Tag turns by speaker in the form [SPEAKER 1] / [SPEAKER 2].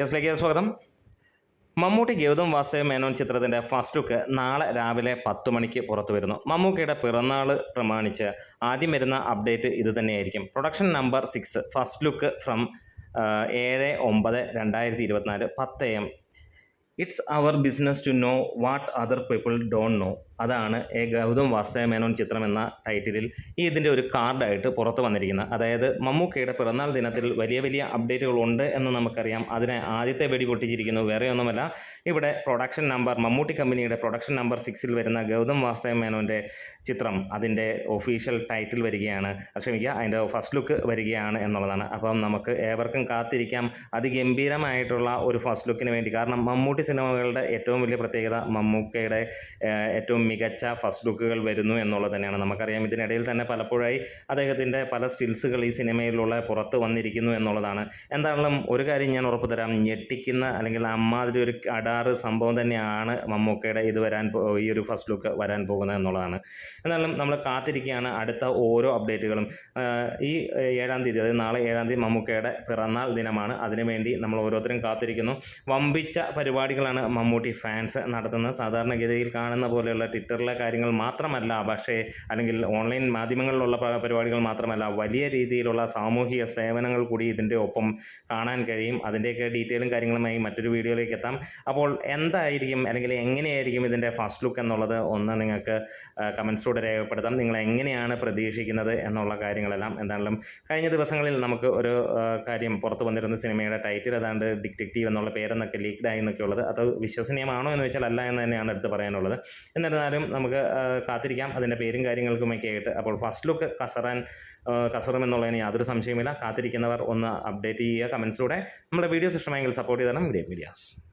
[SPEAKER 1] യെസിലേക്ക് സ്വാഗതം. മമ്മൂട്ടി ഗൗതം വാസുദേവ മേനോൻ ചിത്രത്തിന്റെ first look നാളെ രാവിലെ പത്ത് മണിക്ക് പുറത്തു വരുന്നു. മമ്മൂക്കയുടെ പിറന്നാൾ പ്രമാണിച്ച് ആദ്യം വരുന്ന അപ്ഡേറ്റ് ഇത് തന്നെയായിരിക്കും. Production number six first look from ഏഴ് ഒമ്പത് രണ്ടായിരത്തി ഇരുപത്തിനാല് പത്ത് M it's our business to know what other people don't know അതാണ് എ ഗൗതം വാസുദേവ മേനോൻ ചിത്രം എന്ന ടൈറ്റിലിൽ ഈ ഇതിന്റെ ഒരു കാർഡായിട്ട് പുറത്ത് വന്നിരിക്കുന്നത്. അതായത് മമ്മൂക്കയുടെ പിറന്നാൾ ദിനത്തിൽ വലിയ വലിയ അപ്ഡേറ്റുകൾ ഉണ്ട് എന്ന് നമുക്കറിയാം. അതിനെ ആദ്യത്തെ വെടി പൊട്ടിച്ചിരിക്കുന്നു. വേറെ ഒന്നുമല്ല. ഇവിടെ പ്രൊഡക്ഷൻ നമ്പർ മമ്മൂട്ടി കമ്പനിയുടെ പ്രൊഡക്ഷൻ നമ്പർ സിക്സിൽ വരുന്ന ഗൗതം വാസുദേവ മേനോന്റെ ചിത്രം അതിന്റെ ഒഫീഷ്യൽ ടൈറ്റിൽ വരികയാണ്. ക്ഷമിക്കുക അതിന്റെ ഫസ്റ്റ് ലുക്ക് വരികയാണ് എന്നുള്ളതാണ്. അപ്പം നമുക്ക് ഏവർക്കും കാത്തിരിക്കാം. അതിഗംഭീരമായിട്ടുള്ള ഒരു ഫസ്റ്റ് ലുക്കിന് വേണ്ടി. കാരണം മമ്മൂട്ടി സിനിമകളുടെ ഏറ്റവും വലിയ പ്രത്യേകത മമ്മൂക്കയുടെ ഏറ്റവും മികച്ച ഫസ്റ്റ് ലുക്കുകൾ വരുന്നു എന്നുള്ളത് തന്നെയാണ്. നമുക്കറിയാം ഇതിനിടയിൽ തന്നെ പലപ്പോഴായി അദ്ദേഹത്തിന്റെ പല സ്റ്റിൽസുകൾ ഈ സിനിമയിലുള്ള പുറത്ത് വന്നിരിക്കുന്നു എന്നുള്ളതാണ്. എന്താണെങ്കിലും ഒരു കാര്യം ഞാൻ ഉറപ്പ് തരാം. ഞെട്ടിക്കുന്ന അല്ലെങ്കിൽ അമ്മാതിരി ഒരു അടാറ് സംഭവം തന്നെയാണ് മമ്മൂക്കയുടെ ഇത് വരാൻ ഈ ഒരു ഫസ്റ്റ് ലുക്ക് വരാൻ പോകുന്നത് എന്നുള്ളതാണ്. എന്നാലും നമ്മൾ കാത്തിരിക്കുകയാണ് അടുത്ത ഓരോ അപ്ഡേറ്റുകളും ഈ ഏഴാം തീയതി അതായത് നാളെ ഏഴാം തീയതി മമ്മൂക്കയുടെ പിറന്നാൾ ദിനമാണ്. അതിനുവേണ്ടി നമ്മൾ ഓരോരുത്തരും കാത്തിരിക്കുന്നു. വമ്പിച്ച പരിപാടികളാണ് മമ്മൂട്ടി ഫാൻസ് നടത്തുന്നത്. സാധാരണഗതിയിൽ കാണുന്ന പോലെയുള്ള ട്വിറ്ററിലെ കാര്യങ്ങൾ മാത്രമല്ല പക്ഷേ അല്ലെങ്കിൽ ഓൺലൈൻ മാധ്യമങ്ങളിലുള്ള പരിപാടികൾ മാത്രമല്ല വലിയ രീതിയിലുള്ള സാമൂഹിക സേവനങ്ങൾ കൂടി ഇതിന്റെ ഒപ്പം കാണാൻ കഴിയും. അതിന്റെയൊക്കെ ഡീറ്റെയിലും കാര്യങ്ങളുമായി മറ്റൊരു വീഡിയോയിലേക്ക് എത്താം. അപ്പോൾ എന്തായിരിക്കും അല്ലെങ്കിൽ എങ്ങനെയായിരിക്കും ഇതിന്റെ ഫസ്റ്റ് ലുക്ക് എന്നുള്ളത് ഒന്ന് നിങ്ങൾക്ക് കമൻസിലൂടെ രേഖപ്പെടുത്താം. നിങ്ങൾ എങ്ങനെയാണ് പ്രതീക്ഷിക്കുന്നത് എന്നുള്ള കാര്യങ്ങളെല്ലാം എന്താണെങ്കിലും കഴിഞ്ഞ ദിവസങ്ങളിൽ നമുക്ക് ഒരു കാര്യം പുറത്തു വന്നിരുന്ന. സിനിമയുടെ ടൈറ്റിൽ ഏതാണ്ട് ഡിറ്റക്റ്റീവ് എന്നുള്ള പേരെന്നൊക്കെ ലീക്ഡായി ആയി എന്നൊക്കെ ഉള്ളത് അത് വിശ്വസനീയമാണോ എന്ന് വെച്ചാൽ അല്ല എന്ന് തന്നെയാണ് എടുത്ത് പറയാനുള്ളത്. എന്നിരുന്നാലും നമുക്ക് കാത്തിരിക്കാം. അതിന്റെ പേരും കാര്യങ്ങൾക്കുമൊക്കെ ആയിട്ട്. അപ്പോൾ ഫസ്റ്റ് ലുക്ക് കസറാൻ കസറും എന്നുള്ളതിന് യാതൊരു സംശയമില്ല കാത്തിരിക്കുന്നവർ ഒന്ന് അപ്ഡേറ്റ് ചെയ്യുക കമൻസിലൂടെ നമ്മുടെ വീഡിയോസ് ഇഷ്ടമായെങ്കിൽ സപ്പോർട്ട് ചെയ്തരണം ഗ്രേറ്റ് മീഡിയാസ്